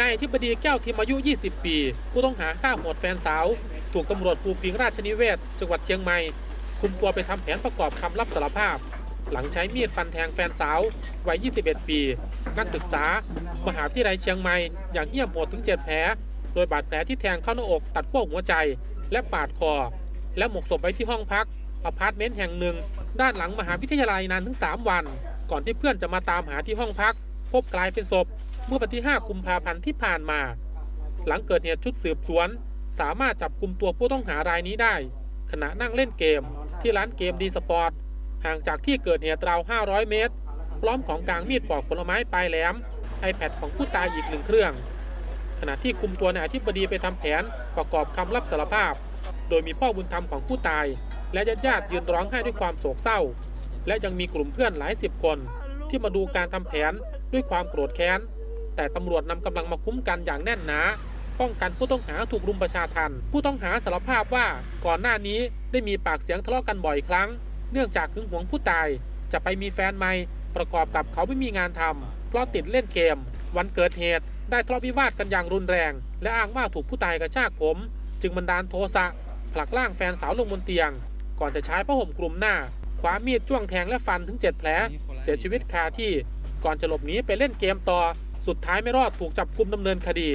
นายทิบดีแก้วทิมอายุ 20 ปี ผู้ต้องหาฆ่าโหดแฟนสาว ถูกตำรวจภูพิงราชนิเวศ จังหวัดเชียงใหม่ คุมตัวไปทำแผนประกอบคำรับสารภาพ หลังใช้มีดฟันแทงแฟนสาว วัย 21 ปี นักศึกษา มหาวิทยาลัยเชียงใหม่ อย่างเหี้ยมโหดถึง 7 แผล โดยบาดแผลที่แทงเข้าหน้าอก ตัดขั้วหัวใจ และปาดคอ และหมกศพไว้ที่ห้องพักอพาร์ตเมนต์แห่งหนึ่ง ด้านหลังมหาวิทยาลัยนานถึง 3 วัน ก่อนที่เพื่อนจะมาตามหาที่ห้องพัก พบกลายเป็นศพ เมื่อวันที่ 5 กุมภาพันธ์ที่ผ่านมา หลังเกิดเหตุชุดสืบสวน สามารถจับกลุ่มตัวผู้ต้องหารายนี้ได้ ขณะนั่งเล่นเกม ที่ร้านเกมดีสปอร์ตห่างจากที่เกิดเหตุราว 500 เมตร พร้อมของกลางมีดปอกผลไม้ปลายแหลม iPad ของผู้ตายอีกหนึ่งเครื่อง ขณะที่คุมตัวนายอธิบดีไปทำแผนประกอบคำรับสารภาพ โดยมีพ่อบุญธรรมของผู้ตาย และญาติญาติยืนร้องไห้ด้วยความโศกเศร้า และยังมีกลุ่มเพื่อนหลายสิบคน ที่มาดูการทำแผนด้วยความโกรธแค้น แต่ตำรวจนำกำลังมาคุ้มกันอย่างแน่นหนาป้องกันผู้ต้องหาถูกรุมประชาทันผู้ต้องหาสารภาพว่าก่อนหน้านี้ได้มีปากเสียงทะเลาะกันบ่อยครั้ง เนื่องจากหึงหวงผู้ตาย จะไปมีแฟนใหม่ประกอบกับเขาไม่มีงานทำเพราะติดเล่นเกม วันเกิดเหตุได้ทะเลาะวิวาทกันอย่างรุนแรง และอ้างว่าถูกผู้ตายกระชากผม จึงบันดาลโทสะผลักร่างแฟนสาวลงบนเตียง ก่อนจะใช้ผ้าห่มคลุมหน้าคว้ามีดจ้วงแทงและฟันถึง 7 แผล เสียชีวิตคาที่ ก่อนจะหลบหนีไปเล่นเกมต่อ สุดท้ายไม่รอดถูกจับกุมดำเนินคดี